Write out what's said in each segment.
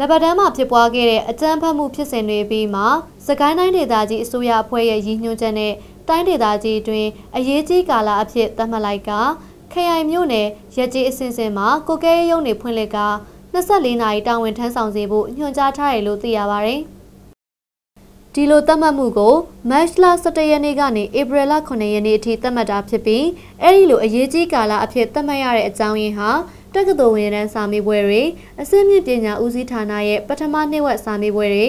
လက်ပတ်တန်းမှာဖြစ်ပွားခဲ့တဲ့အကြမ်းဖက်မှုဖြစ်စဉ်တွေပြီးမှစကိုင်းတိုင်းဒေသကြီးအစိုးရအဖွဲ့ရဲ့ရည်ညွှန်းချက်နဲ့တိုင်းဒေသကြီးတွင်အရေးကြီးကာလအဖြစ်သတ်မှတ်လိုက်ကခရိုင်မြို့နယ်ရက်ကြီးအစင်စင်မှာကိုကဲရုံနေဖွင့်လှစ်က24နာရီတာဝန်ထမ်းဆောင်စေဖို့ညွှန်ကြားထားတယ်လို့သိရပါတယ်။ဒီလိုသတ်မှတ်မှုကိုမတ်လ17ရက်နေ့ကနေဧပြီလ9ရက်နေ့အထိသတ်မှတ်တာဖြစ်ပြီးအဲဒီလိုအရေးကြီးကာလအဖြစ်သတ်မှတ်ရတဲ့အကြောင်းရင်းဟာ တက္ကသိုလ်ဝန်ထမ်းစာမေးပွဲတွေအစင်းမြင့်ပညာဦးစီးဌာနရဲ့ပထမနှစ်ဝက်စာမေးပွဲတွေ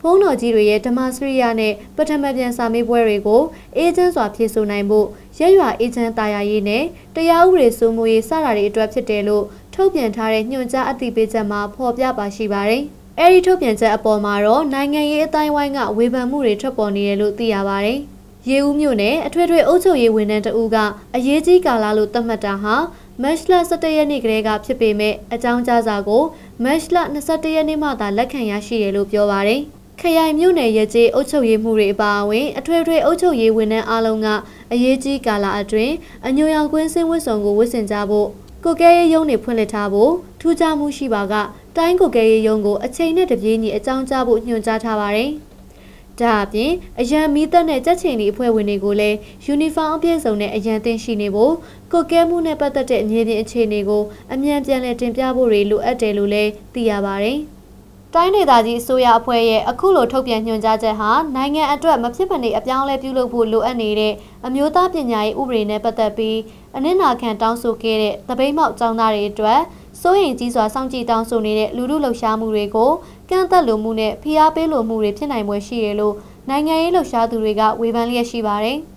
ဘုန်းတော်ကြီးတွေရဲ့ဓမ္မစရိယနဲ့ပထမပြန်စာမေးပွဲတွေကိုအေဂျင့်စွာဖြည့်ဆို့နိုင်ဖို့ရက်ရွာအေဂျင့်တာယာရေးနဲ့တရားဥပဒေစိုးမိုးရေးစတာတွေအတွက်ဖြစ်တယ်လို့ထုတ်ပြန်ထားတဲ့ညွှန်ကြားအသိပေးချက်မှာဖော်ပြပါရှိပါတယ်။အဲဒီထုတ်ပြန်ချက်အပေါ်မှာတော့နိုင်ငံရေးအတိုင်းဝိုင်းကဝေဖန်မှုတွေထွက်ပေါ်နေတယ်လို့သိရပါတယ်။ရေဦးမြို့နယ်အထွေထွေအုပ်ချုပ်ရေးဝန်ထမ်းတဦးကအရေးကြီးကာလလို့သတ်မှတ်တာဟာ မတ်လ17ရက်နေ့ကလေးကဖြစ်ပေမဲ့အကြောင်းကြားစာကိုမတ်လ21ရက်နေ့မှသာလက်ခံရရှိတယ်လို့ပြောပါတယ်။ခရိုင်မြို့နယ်ရဲကြီးအုပ်ချုပ်ရေးမှုတွေအပါအဝင်အထွေထွေအုပ်ချုပ်ရေးဝန်ထမ်းအားလုံးကအရေးကြီးကာလအတွင်းအညိုရောင်ကွင်းစင်းဝတ်စုံကိုဝတ်ဆင်ကြဖို့ကိုကဲရေးရုံးတွေဖွင့်လှစ်ထားဖို့ထူးခြားမှုရှိပါကတိုင်းကိုကဲရေးရုံးကိုအချိန်နဲ့တပြေးညီအကြောင်းကြားဖို့ညွှန်ကြားထားပါတယ်။ ဒါအပြင်အရန်မီးသက်နဲ့ကြက်ချင်ဒီအဖွဲ့ဝင်တွေကိုလည်းယူနီဖောင်းအပြည့်စုံနဲ့အရန်တင်ရှိနေဖို့ကိုကဲမှုနဲ့ပတ်သက်တဲ့အငြင်းပြအခြေအနေကိုအမြန်ပြန်လည်တင်ပြဖို့တွေလိုအပ်တယ်လို့လည်းသိရပါတယ်။တိုင်းဒေသကြီးအစိုးရအဖွဲ့ရဲ့အခုလိုထုတ်ပြန်ညွှန်ကြားချက်ဟာနိုင်ငံအတွက်မဖြစ်မနေအပြောင်းအလဲပြုလုပ်ဖို့လိုအပ်နေတဲ့အမျိုးသားပညာရေးဥပဒေနဲ့ပတ်သက်ပြီးအနစ်နာခံတောင်းဆိုခဲ့တဲ့တပိတ်မောက်ចောင်းသားတွေအတွက် စိုးရင်ကြီးစွာစောင့်ကြည့်တောင်းဆိုနေတဲ့လူမှုလှုပ်ရှားမှုတွေကိုကန့်သက်လိုမှုနဲ့ဖိအားပေးလိုမှုတွေဖြစ်နိုင်ပွဲရှိတယ်လို့နိုင်ငံရေးလှုပ်ရှားသူတွေကဝေဖန်လျက်ရှိပါတယ်။